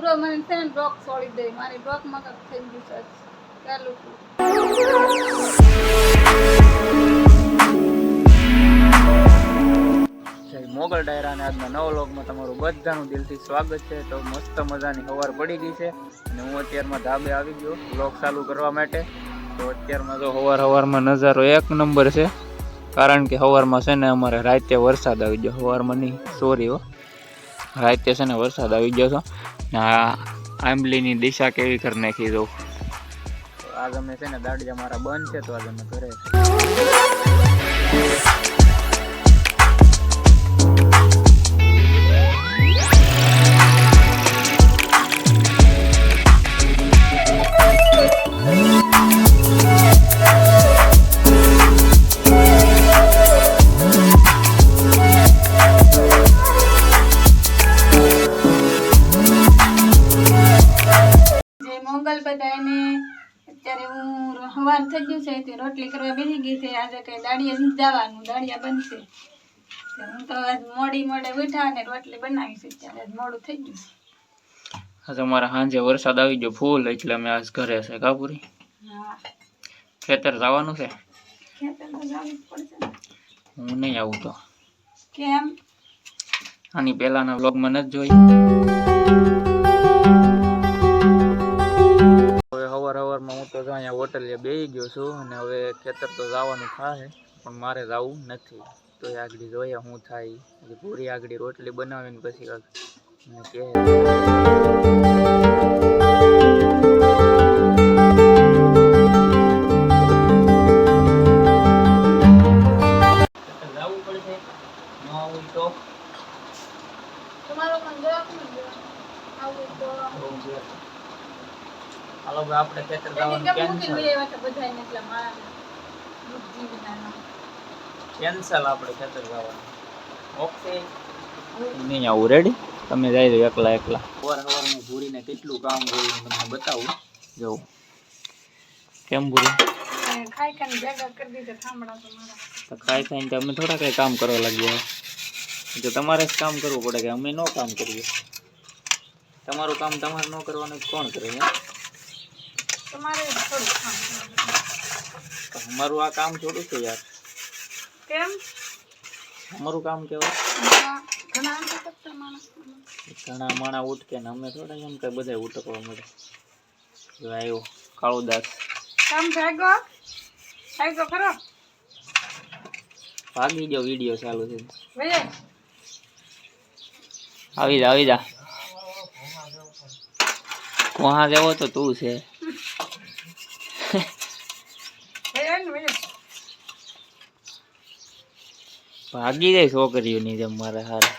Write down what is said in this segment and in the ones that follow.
પૂરો મને છે ને ડોક છોડી દે. મારી ડોક મગજ થઈ ગયું છે. ચાલુ મોગલ ડાયરાના આજના નવો લોગમાં તમારું બધાનું દિલથી સ્વાગત છે. તો મસ્ત મજાની સવાર પડી ગઈ છે અને હું અત્યારમાં ધાબે આવી ગયો લોગ ચાલુ કરવા માટે. તો અત્યારમાં તો સવાર સવારમાં નજારો એક નંબર છે. કારણ કે સવારમાં છે ને અમારે રાતે વરસાદ આવી ગયો. હવારમાં નહીં સોરી હો. રાતે છે ને વરસાદ આવી ગયો છો. આંબલીની દિશા કેવી કરી નાખી દઉં? આજ અમે છે ને દાડિયા મારા બંધ છે તો આજ અમે ઘરે છે. હું હવાર થઈ ગયું છે તે રોટલી કરવા બેસી ગઈ છે આજે કઈ દાડિયા નથી જવાનું દાડિયા બનશે હું તો આજ મોડી મોડે બેઠા અને રોટલી બનાવી છે ત્યારે આજ મોડું થઈ ગયું છે. આજે અમારે સાંજે વરસાદ આવી ગયો ફૂલ એટલે અમે આજ ઘરે છે કાપુરી ખેતર જવાનું છે. હું નહીં આવું તો. કેમ? આની પહેલાના વ્લોગમાં નથી જોઈ હવે હવાર હું તો અહીંયા હોટલે બેસી ગયો છું અને હવે ખેતર તો જવાનું થાય પણ મારે જવું નથી. તો એ આગળ જોઈએ શું થાય. પૂરી આગળ રોટલી બનાવીને પછી કહે. તમારો આવું તો. હાલો ભાઈ આપણે ખેતર ગાવાનું જવાનું કેન્સલ. કેન્સલ આપણે ખેતર જવાનું. ઓકે નહીં આવું રેડી તમે જઈ દો એકલા એકલા. સવાર સવારમાં ભૂરીને કેટલું કામ કર્યું હું તમને બતાવું. જવું કેમ ભૂરી? ખાઈ ખાઈને ભેગા કરી દીધા ઠામડા તો મારા તો ખાઈ ખાઈને અમે થોડા કઈ કામ કરવા લાગ્યા જો તમારે જ કામ કરવું પડે કે અમે ન કામ કરીએ? તમારું કામ તમારે ન કરવાનું કોણ કરે? તમારે થોડું કામ અમારું આ કામ થોડું છે યાર. કેમ? અમારું કામ કેવું? ઘણા માણા ઉઠકે ને અમે થોડા એમ કે બધા ઉઠકવા મળે. આવ્યો કાળુદાસ. કામ જાગો. જાગો ખરો ભાગી ગયો વીડિયો ચાલુ છે આવી જા આવી જા. કોહા જેવો તો તું છે. ભાગી જાય છોકરીઓની જેમ મારે હારે.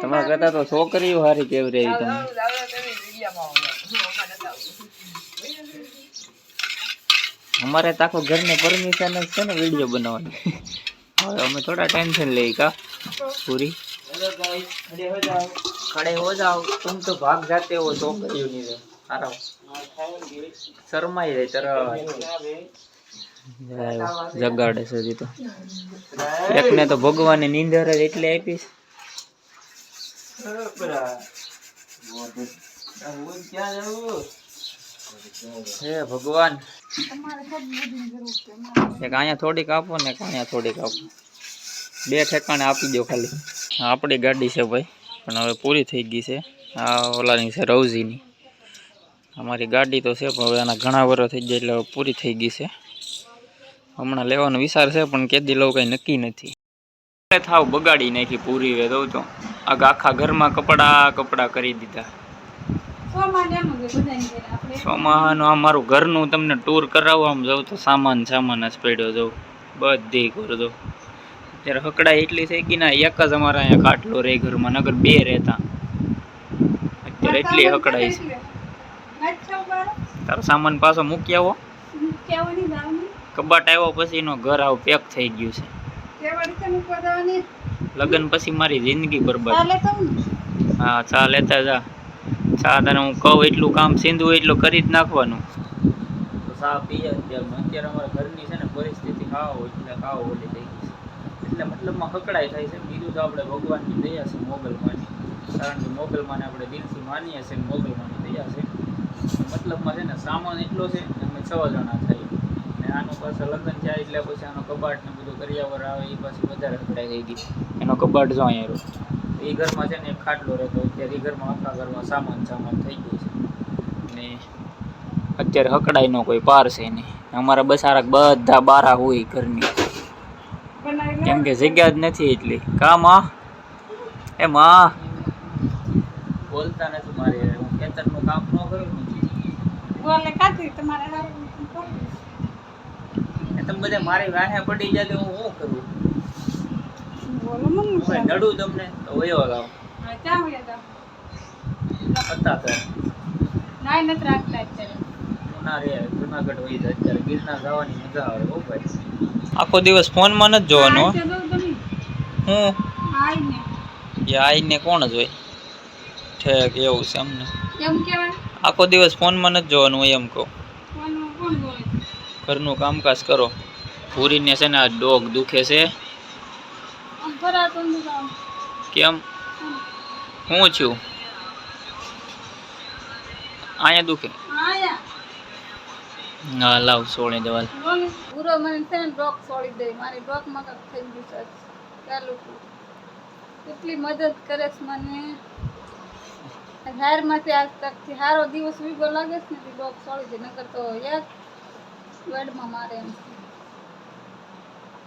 તમારા કરતા તો છોકરીઓ હારી કેવી રહી તમે અમારે તો આખો ઘરને પરમિશન જ છે ને વીડિયો બનાવવાની. હવે અમે થોડા ટેન્શન લઈ કા પૂરી. ખડે હો જાઓ. તુમ તો ભાગ જાતે હો છોકરીઓની જેમ. આરામ. શરમાઈ જાય તરત. જગાડે હજી તો. એકને તો ભગવાને નીંદર જ એટલે આપીશ. હે ભગવાન. એક અહીંયા થોડીક આપો ને અહીંયા થોડીક આપો. બે ઠેકાણે આપી દો ખાલી. આપણી ગાડી છે ભાઈ, પણ હવે પૂરી થઈ ગઈ છે. આ ઓલાની છે રવજીની. અમારી ગાડી તો છે પણ હવે એના ઘણા વર્ષ થઈ ગયા એટલે પૂરી થઈ ગઈ છે. હમણાં લેવાનો વિચાર છે પણ કેદી લઉં કંઈ નક્કી નથી. થાવ બગાડી નાખી પૂરી વે દઉં તો. આ આખા ઘરમાં કપડા કપડા કરી દીધા. સોમાહાનું આ મારું ઘરનું તમને ટૂર કરાવવા આમ જાઉં તો સામાન સામાન જ પડ્યો જાઉં. બધી કરી દઉં અત્યારે હકડાઈ એટલી થઈ ગઈ ના એક જ અમારા અહીંયા કાટલો રહે ઘરમાં નગર બે રહેતા. અત્યારે એટલી હકડાઈ છે? તારો સામાન પાછો મૂકી આવો. કબાટ આવ્યો પછી એનો ઘર આવું પેક થઈ ગયું છે. લગ્ન પછી મારી જિંદગી બરબાદ. હા ચા લેતા જા. ચા તને હું કહું એટલું કામ સીંધું એટલું કરી જ નાખવાનું. તો ચા પીએ અત્યારમાં. અત્યારે અમારા ઘરની છે ને પરિસ્થિતિ ખાવ એટલે ખાવો ઓલી થઈ ગઈ છે. એટલે મતલબમાં હકડાઈ થાય છે. બીજું તો આપણે ભગવાનની દયા છે મોગલમાંની. કારણ કે મોગલમાને આપણે દિલથી માનીએ છીએ ને મોગલમાની દયા છે. મતલબમાં છે ને સામાન એટલો છે અમે છ જણા થઈ ને આનું પાછા લગ્ન થયા એટલે પછી આનો કબાટ ને બધું કરિયાવર આવે એ પાછી વધારે હકડાઈ ગઈ. એનો કબાટ જો અહીંયા એ ઘરમાં છે ને એક ખાટલો રહેતો, અત્યારે એ ઘરમાં આખા ઘરમાં સામાન સામાન થઈ ગયું છે. ને અત્યારે હકડાઈનો કોઈ પાર છે નહીં. અમારા બસારા બધા બારા હોય ઘરની. કેમ કે જગ્યા જ નથી એટલી. કા માં? એ માં? બોલતા નથી મારે. ખેતરનું કામ ન કર્યું ને બોલે કાઢી તમારે હારું તમે બધા મારી વાહે પડી જાય તો હું શું કરું? બોલો મને નડું તમને? તો વયો લાવ હા ક્યાં વયા જાઓ? હતા તો. નાય નત રાખતા અત્યારે. ના રે જુનાગઢ હોય જાય અત્યારે ગિરનાર જવાની મજા આવે હો ભાઈ. આખો દિવસ ફોનમાં જ જોવાનો હું. આઈ ને આઈને. કોણ જ હોય? ઠેક એવું છે અમને એમ કેવાય આખો દિવસ ફોનમાં નથી જોવાનું હોય એમ કહું. ઘરનું કામકાજ કરો. પૂરીને છે ને આ ડોગ દુખે છે. કેમ? હું છું. અહીંયા દુખે. હા લાવ સોળી દેવાલ. પૂરો મને છે ને ડોક સોળી દે. મારી ડોકમાં થઈ ગયું છે. ચાલુ કેટલી મદદ કરે છે મને. હારમાંથી આજ તકથી હારો દિવસ વીગો લાગે છે ને તે ડોક છે. નકર તો એક વેડમાં મારે એમ.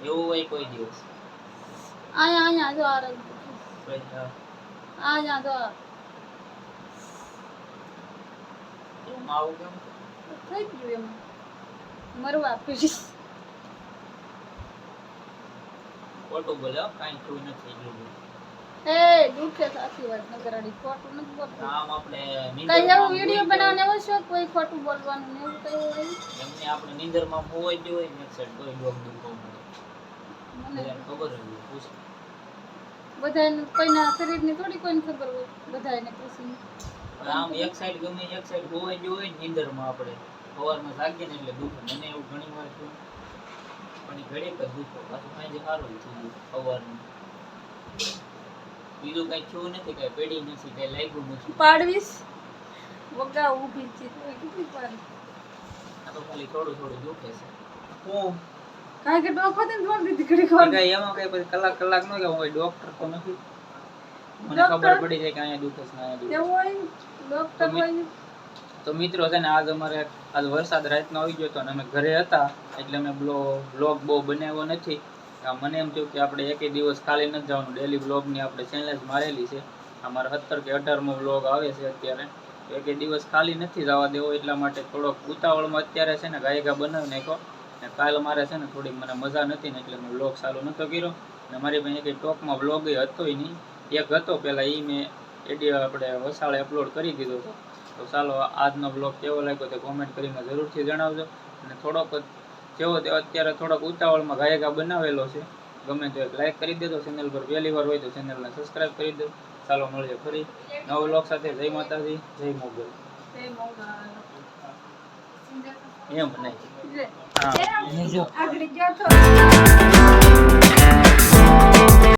એવું હોય કોઈ દિવસ? આયા આયા જો આ રહ્યું. આયા જો આવું કેમ? થઈ ગયું એમ. મરવા પીડી ખોટું બોલે કાંઈ થયું નથી. જોયું. એ દુખે સાચી વાત નગરાડી ખોટું નથી બોલતું. આમ આપણે કઈ એવું વીડિયો બનાવવાનો એવો શોખ કોઈ ખોટું બોલવાનું ને એવું કઈ હોય? એમને આપણે નીંદરમાં હોય ને દુખો મને ખબર જ હોય, પૂછ. બધાને કોઈના શરીરની થોડી કોઈને ખબર હોય બધાને પૂછીને પણ આમ એક સાઈડ ગમે એક સાઈડ હોવાઈ ગયું હોય ને નીંદરમાં આપણે સવારમાં જાગીએ ને એટલે દુખ મને એવું ઘણી વાર થયું. પણ ઘડીક જ દુખો પાછું કાંઈ સારું થઈ ગયું સવારનું બીજું કઈ થયું નથી કઈ પડી નથી કઈ લાગ્યું નથી. પાડવીશ? વગા ઊભી છે તો કેટલી પાડી. આ તો ખાલી થોડું થોડું દુખે છે. હું? કારણ કે ડોકો ને જોર દીધી ઘડી ખબર કઈ એમાં કઈ પછી કલાક કલાક નો કે હું ડોક્ટર તો નથી. મને ખબર પડી જાય કે અહીંયા દુખે છે અહીંયા દુખે. હોય ડોક્ટર હોય તો મિત્રો છે ને આજ અમારે આજ વરસાદ રાતનો આવી ગયો હતો અને અમે ઘરે હતા એટલે અમે બ્લોગ બહુ બનાવ્યો નથી. મને એમ થયું કે આપણે એકે દિવસ ખાલી નથી જવાનું. ડેલી બ્લોગની આપણે ચેલેન્જ મારેલી છે. અમારા સત્તર કે અઢારમો બ્લોગ આવે છે અત્યારે. એક એકે દિવસ ખાલી નથી જવા દેવો. એટલા માટે થોડોક ઉતાવળમાં અત્યારે છે ને ગાયકા બનાવી નાખ્યો. ને કાલ મારે છે ને થોડીક મને મજા નથી ને એટલે મેં બ્લોગ ચાલુ નહોતો કર્યો. ને મારી પાસે કંઈ ટોકમાં બ્લોગ હતો નહીં. એક હતો પહેલાં એ મેં એડી આપણે વસાળે અપલોડ કરી દીધો હતો. તો ચાલો આજનો બ્લોગ કેવો લાગ્યો તે કોમેન્ટ કરીને જરૂરથી જણાવજો. અને થોડોક જેવો તે અત્યારે થોડોક ઉતાવળમાં ગાયકા બનાવેલો છે. ગમે તો એક લાઈક કરી દેજો ચેનલ પર પહેલી વાર હોય તો ચેનલને સબસ્ક્રાઈબ કરી દો. ચાલો મળીએ ફરી નવ લોક સાથે. જય માતાજી જય મોગલ. એમ નહીં. હા.